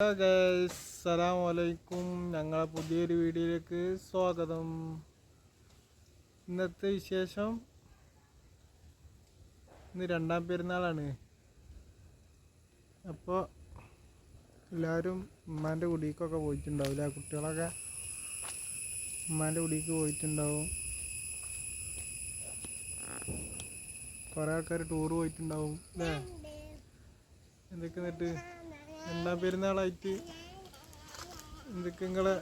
Hello guys വലൈക്കും ഞങ്ങളെ പുതിയൊരു വീഡിയോയിലേക്ക് സ്വാഗതം. ഇന്നത്തെ വിശേഷം? ഇന്ന് രണ്ടാം പെരുന്നാളാണ്. അപ്പോൾ എല്ലാവരും ഉമ്മാന്റെ കുടിക്കൊക്കെ പോയിട്ടുണ്ടാവില്ല കുട്ടികളൊക്കെ ഉമ്മാന്റെ കുടിക്ക് പോയിട്ടുണ്ടാവും. കുറേ ആൾക്കാർ ടൂർ പോയിട്ടുണ്ടാവും അല്ലേ എന്തൊക്കെ എന്നിട്ട്? രണ്ടാം പെരുന്നാളായിട്ട് എന്തൊക്കെ നിങ്ങളെ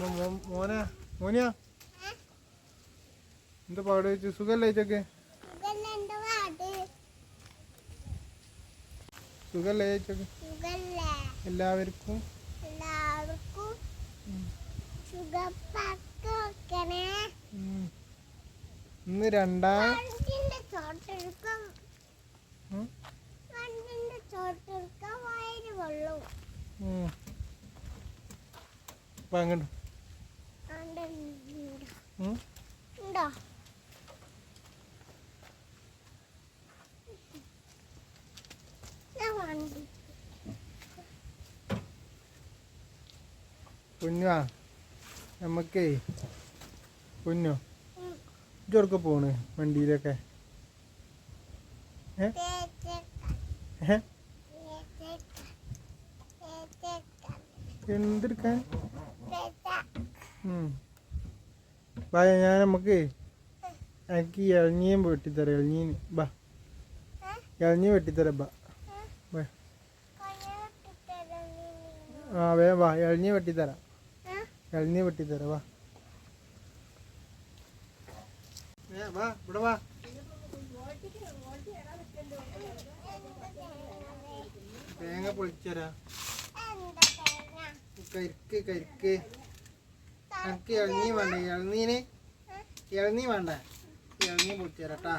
മോ മോനാ? മോനിയാ? എന്താ പാട് വെച്ചു സുഖല്ലേ ചേച്ചൊക്കെ സുഖല്ലേ ചേച്ചൊക്കെ എല്ലാവർക്കും. ഇന്ന് രണ്ടാം അങ്ങോട്ട് ഉണ്ടോ? കുഞ്ഞാ നമുക്കേ കുഞ്ഞു ഉം. പോണ് വണ്ടിയിലൊക്കെ? ഏ? ഏ? എന്തെടുക്കാൻ. ബാ ഞാൻ നമുക്ക് എനിക്ക് ഇളഞ്ഞിയും വെട്ടിത്തരാം. ഇളഞ്ഞീന് ബാ. ഇളഞ്ഞി വെട്ടിത്തരാം ബാ. ആ വേ വാ. ഇളഞ്ഞി വെട്ടിത്തരാം. ഇളഞ്ഞി വെട്ടിത്തരാം വാ. വാ ഇവിടെ വാ. തേങ്ങ പൊളിച്ചരാ. കരിക്ക് കരിക്ക്. എനിക്ക് ഇളനീ വേണ്ട? ഇളനീന്? ഇളനീ വേണ്ട. ഇളനീ പൊളിച്ചരാട്ടാ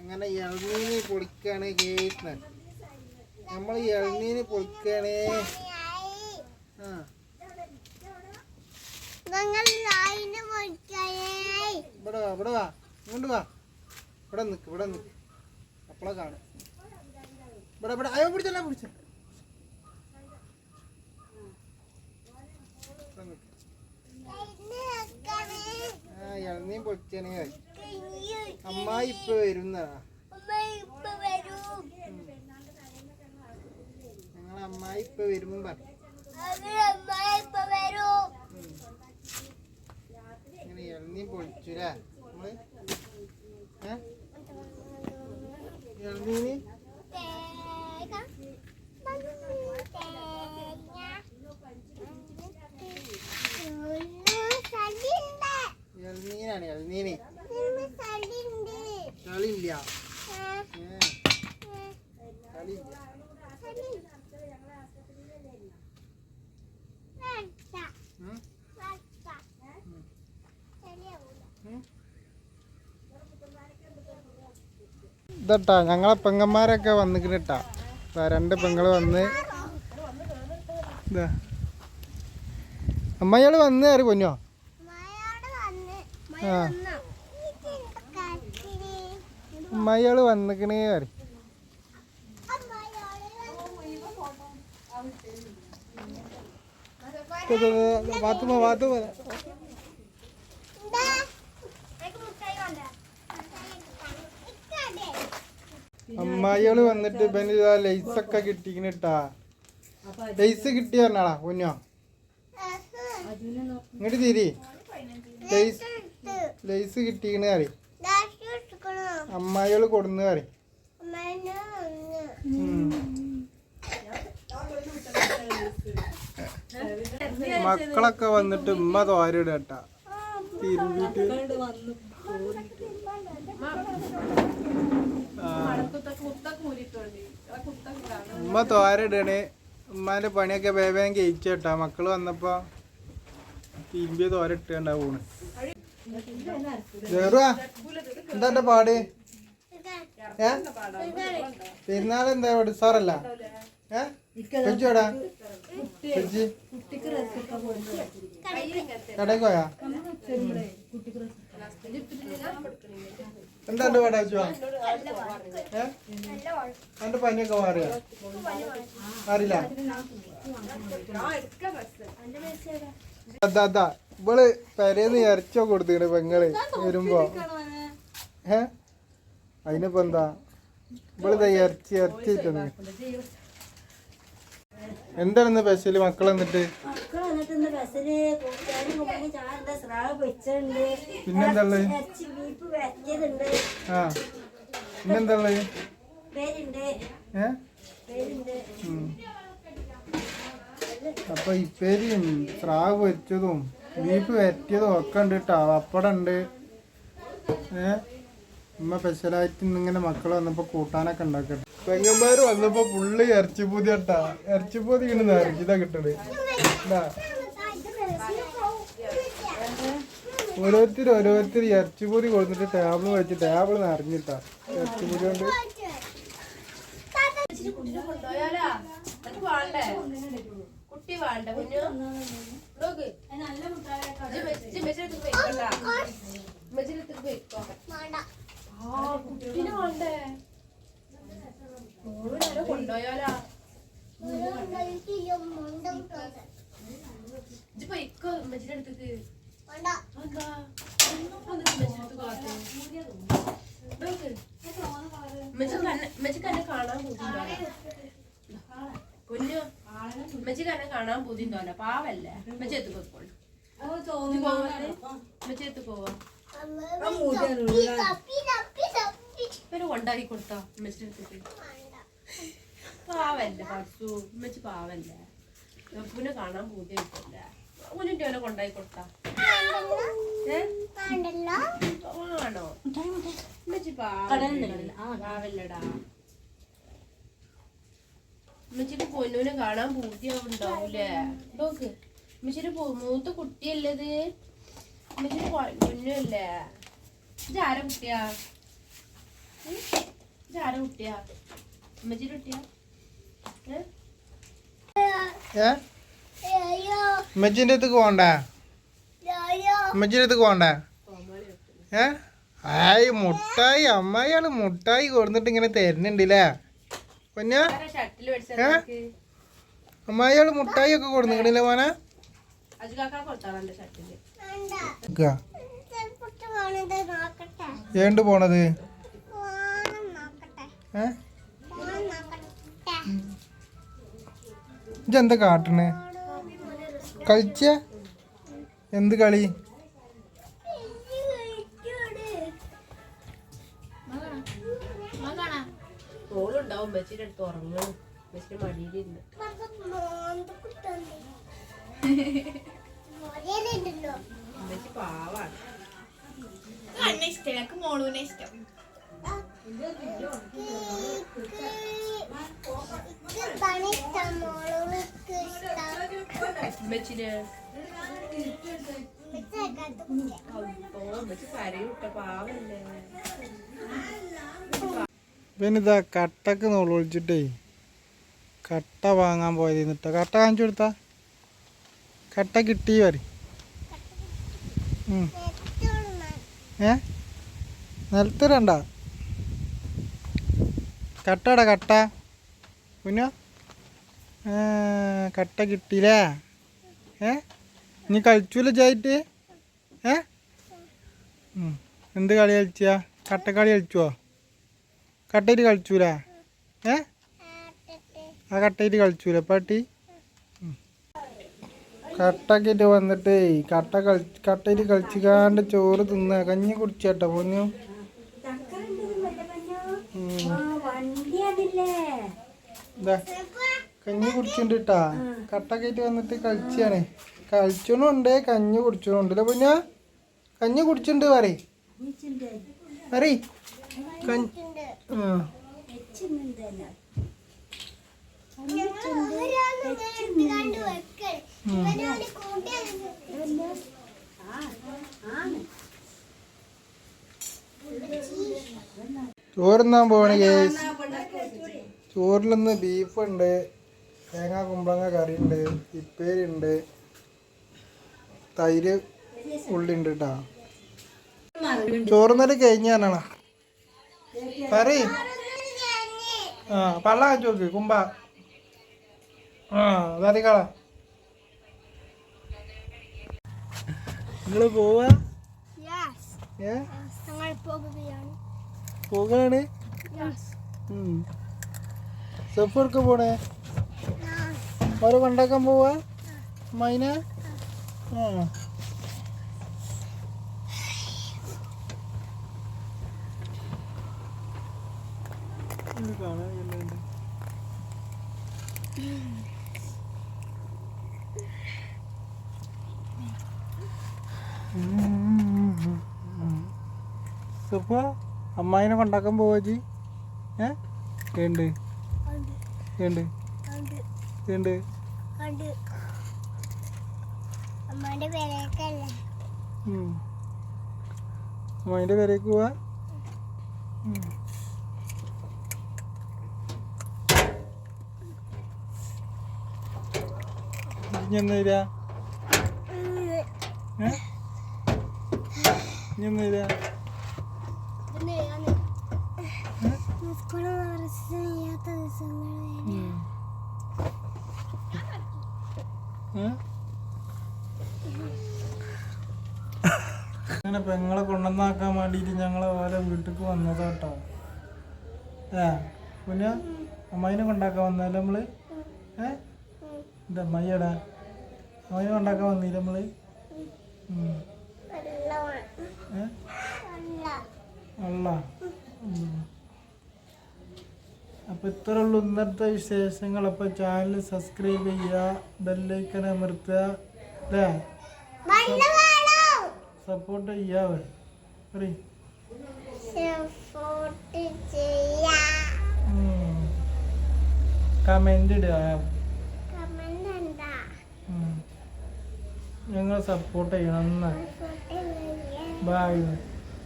അങ്ങനെ ഇളനീന് പൊടിക്കാണ് കേസ് നമ്മൾ ഇളനീന് പൊടിക്കണേ ആ. ഇവിടെ വാ ഇവിടെ വാ. ഇങ്ങോട്ട് വാ. ഇവിടെ നിക്ക് ഇവിടെ നിൽക്ക് അപ്പളെ കാണും ഇവിടെ ഇവിടെ. അയ്യോ പിടിച്ചല്ല പിടിച്ച ഇവിടെ നിക്ക്. ലൈന് വെക്കണേ ആ ഇളനീൻ പൊളിച്ചാണേ അമ്മായി ഇപ്പൊ വരുന്നതാ അമ്മ ഇപ്പൊ വരും. ഞങ്ങളെ അമ്മായി ഇപ്പൊ വരും പറഞ്ഞു അവർ അമ്മ ഇപ്പൊ വരും ഇങ്ങനെ ഇളനീൻ പൊളിച്ചുല്ലേ നമ്മൾ ഏ ഇളനീന് തേങ്ങ ഇളനീനാണ് ഇളനീന് സലിണ്ട് കളിയില്ല ഏ കളിയില്ല ഉം? ഉം? ഇതട്ടാ ഞങ്ങളെ പെങ്ങന്മാരൊക്കെ വന്നിക്കിട്ടാ രണ്ട് പെങ്ങൾ വന്ന്. അമ്മയാൾ വന്ന് കയറി പൊന്നോ? ആ. അമ്മയാൾ വന്നിക്കണേ കയറി വാത്തുമ വാത്തുമ അമ്മായികൾ വന്നിട്ട് ഇവന് ഇതാ ലൈസൊക്കെ കിട്ടിക്കണിട്ടാ. ലൈസ് കിട്ടി പറഞ്ഞാടാ കുഞ്ഞോ ഇങ്ങോട്ട് തിരി. ലൈസ് ലൈസ് കിട്ടിക്കണ് കറി അമ്മായികൾ കൊടുന്ന് കറി മക്കളൊക്കെ വന്നിട്ട് ഉമ്മ തോരയിടട്ടാ തിരുമ്പിട്ട്. ഉമ്മ തോരയിടണേ. ഉമ്മാന്റെ പണിയൊക്കെ വേവേം കഴിച്ചേട്ടാ മക്കൾ വന്നപ്പോ തിരുമ്പിയ തോര ഇട്ടേണ്ടാ പോണ് ജെറുവാ എന്താ പാട്? ഏ? പെരുന്നാൾ എന്താ? പാട് സാറല്ല ഏ? കഴിച്ചോടാ കഴിച്ച് കടയിൽ പോയാ? എന്താ എന്റെ എന്റെ പനിയൊക്കെ മാറിയ? മാറില്ല അതാ അതാ. ഇവൾ പെരേന്ന് ഇറച്ചോ കൊടുത്തിട്ട് പെങ്ങൾ വരുമ്പോ. ഏ? അതിനിപ്പോ എന്താ? ഇവൾ ഇറച്ചി ഇറച്ചി എന്താണ് ഇന്ന് സ്പെഷ്യൽ മക്കൾ എന്നിട്ട് മക്കൾ വന്നിട്ട് ഇന്ന് ബസ്സിൽ കൂട്ടുകാരും കുമ്പളങ്ങ ചാറുണ്ട് സ്രാവ് പൊരിച്ചുണ്ട് പിന്നെന്താ ഉള്ളത് ഇറച്ചി ബീഫ് ആ. പിന്നെന്താ ഉള്ളത് പേരുണ്ട് ഏ? പേരുണ്ട് ഉം. അപ്പൊ ഇപ്പേരിയും സ്രാവ് വെച്ചതും ബീഫ് വരട്ടിയതും ഒക്കെ ഉണ്ട് കേട്ടോ പപ്പടം ഉണ്ട്. ഏ? ഉമ്മ സ്പെഷ്യലായിട്ട് ഇന്നിങ്ങനെ മക്കൾ വന്നപ്പോ കൂട്ടാനൊക്കെ ഉണ്ടാക്കട്ടെ. പെങ്ങന്മാര് വന്നപ്പോ പുള്ളി ഇറച്ചിപ്പൂതി കേട്ടാ ഇറച്ചിപ്പൂതി ഇങ്ങനെ ഇതാ കിട്ടണേ. ഓരോരുത്തർ ഓരോരുത്തർ ഇറച്ചിപ്പൂതി കൊടുത്തിട്ട് ടേബിൾ വെച്ച് ടേബിൾ നിറഞ്ഞിട്ടാ ഇറച്ചിപ്പൂതി കൊണ്ട്. കുട്ടി വേണ്ട കുഞ്ഞു നല്ല പോയിക്കോട്ടാ മെച്ചിനടുത്ത് പോയിക്കോ ആ കുട്ടിനെ വേണ്ടേ എന്നെ കാണാൻ കുഞ്ഞു മെച്ചിക്ക് എന്നെ കാണാൻ ബുദ്ധിമുട്ടല്ല പാവല്ലേ? മെച്ചി എത്തി പോയിക്കോളൂ മെച്ചി എത്തി പോവാ പിന്നെ കൊണ്ടാക്കി കൊടുത്താ മെച്ചിന്റെ അടുത്തേക്ക്? പാവല്ലേ പഠിച്ചു ഉമ്മച്ച് പാവല്ലേ. പിന്നെ കാണാൻ ബുദ്ധിമുട്ടല്ല കുഞ്ഞിന്റെ അവനെ കൊണ്ടായി കൊടുത്താ. ആണോ ഉമ്മച്ചി പാവല്ലേ. പാവല്ലടാ. ഉമ്മച്ചിക്ക് പൊന്നൂനെ കാണാൻ പൂതിയാവുണ്ടാവൂലേ നോക്ക് ഉമ്മച്ചിയുടെ പൊ- മൂത്ത കുട്ടിയല്ലത്. ഉമ്മച്ചിന് പൊന്നുമല്ലേ ഇതാര കുട്ടിയാ? ഇത് ഇതാര കുട്ടിയാ? ഉമ്മച്ചിയുടെ കുട്ടിയാ? ഉമ്മച്ചിന്റെ അടുത്തേക്ക് പോണ്ട ഉമ്മച്ചിന്റെ അടുത്ത് പോണ്ട ഏ? ആയി മുട്ടായി അമ്മായിയാണ് മുട്ടായി കൊടുത്തിട്ട് ഇങ്ങനെ തരുന്നുണ്ടല്ലേ? പൊന്ന? ഏ? അമ്മായിയാൾ മുട്ടായി ഒക്കെ കൊടുത്തിട്ടില്ലേ മോനെ ഏണ്ട് പോണത്? ഏ? ഇജെന്താ കാട്ടണ്? കളിച്ച എന്ത് കളി? മോളുണ്ടാവും ഉമ്മച്ചിയുടെ അടുത്ത് ഉറങ്ങണം ഉമ്മച്ചിന്റെ മടിയിലിരുന്ന്. ഉമ്മച്ചി പാവാണ്. ഇഷ്ടം മോളുക്ക് ഇഷ്ടം. ഇതാ കട്ടക്ക് നോളിച്ചിട്ടേ കട്ട വാങ്ങാൻ പോയത് എന്നിട്ടാ കട്ട കാണിച്ചു കൊടുത്താ. കട്ട കിട്ടി വരി ഏ? നിലത്തിരണ്ട കട്ടടാ കട്ട. പിന്നെ കട്ട കിട്ടിയില്ലേ? ഏ? നീ കളിച്ചൂല ചായിട്ട് ഏ. എന്ത് കളി കളിച്ചാ? കട്ടക്കളി കളിച്ചുവോ കട്ടയിട്ട് കളിച്ചൂല? ഏ? ആ കട്ടയിട്ട് കളിച്ചൂല പാട്ടി? കട്ടക്കിട്ട് വന്നിട്ടേ കട്ട കളി കട്ടയിട്ട് കളിച്ചിക്കാണ്ട് ചോറ് തിന്ന കഞ്ഞി കുടിച്ചേട്ടോ പൊന്നു. കഞ്ഞി കുടിച്ചിട്ടുണ്ട് കേട്ടാ കയറ്റി വന്നിട്ട് കളിച്ചാണ് കളിച്ചോണ്ടുണ്ട് കഞ്ഞി കുടിച്ചോണ്ടുണ്ടല്ലേ പൊന്ന? കഞ്ഞി കുടിച്ചിട്ടുണ്ട് പറയ്. പറയ്. ചോറുന്നാൻ കേസ് ചോറിലൊന്ന് ബീഫുണ്ട് തേങ്ങാ കുമ്പളങ്ങ കറി ഉണ്ട് ഇപ്പേരി ഉണ്ട് തൈര് ഉള്ളി ഉണ്ട് കേട്ടാ ചോറുന്നൽ കഴിഞ്ഞാണോ? പറ ആ പള്ള നോക്ക് കുമ്പ. ആ അതാതിക്കള നിങ്ങൾ പോവാ? ഏ? സെഫർക്ക് പോണേ? ഓരോ കൊണ്ടാക്കാൻ പോവാ? മൈന? ആ. അമ്മായിനെ കൊണ്ടാക്കാൻ പോവാ ജി. ഏ? ഉണ്ട് അമ്മായിന്റെ പേരേക്ക് പോവാ? ഞാൻ സ്കൂളിൽ അങ്ങനെ പെങ്ങളെ കൊണ്ടുവന്നാക്കാൻ വേണ്ടിയിട്ട് ഞങ്ങൾ ഓരോ വീട്ടിലേക്ക് കേട്ടോ ഏ പിന്നെ അമ്മായിനെ കൊണ്ടാക്കാൻ വന്നാലും നമ്മൾ? ഏ എന്താ അമ്മായിയടാ? അമ്മായിനെ കൊണ്ടാക്കാൻ വന്നില്ല. ഏ? അല്ല അപ്പൊ ഇത്ര ഉള്ളൂ ഇന്നത്തെ വിശേഷങ്ങൾ. അപ്പൊ ചാനൽ സബ്സ്ക്രൈബ് ചെയ്യുക ബെല്ലൈക്കൻ അമർത്തുക അല്ലേ? സപ്പോർട്ട് പറയ്. ചെയ്യാം. കമന്റ് ഇടുക. ഞങ്ങൾ സപ്പോർട്ട് ചെയ്യണം. എന്നാ? ബായ്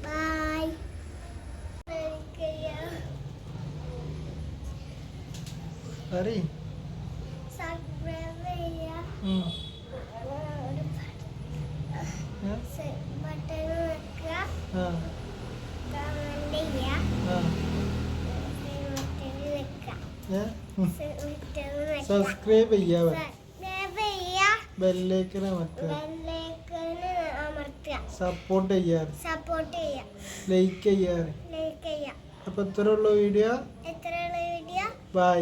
ബൈ പറയ് സബ്സ്ക്രൈബ് ചെയ്യാം ഉം. ഏ? ബട്ടൺ വെക്കുക ആ കമന്റ് ചെയ്യാം ആ ബട്ടൺ വെക്കുക ഏ? ഉം. ബട്ടൺ വെക്കുക സബ്സ്ക്രൈബ് ചെയ്യാവേ സബ്സ്ക്രൈബ് ചെയ്യാ. ബെല്ലേക്കിനെ അമർത്തുക. സപ്പോർട്ട് ചെയ്യാറ് സപ്പോർട്ട് ചെയ്യാ. ലൈക്ക് ചെയ്യാറ് ലൈക്ക് ചെയ്യാം. അപ്പൊ എത്ര ഉള്ള വീഡിയോ. എത്ര ഉള്ള വീഡിയോ. ബൈ.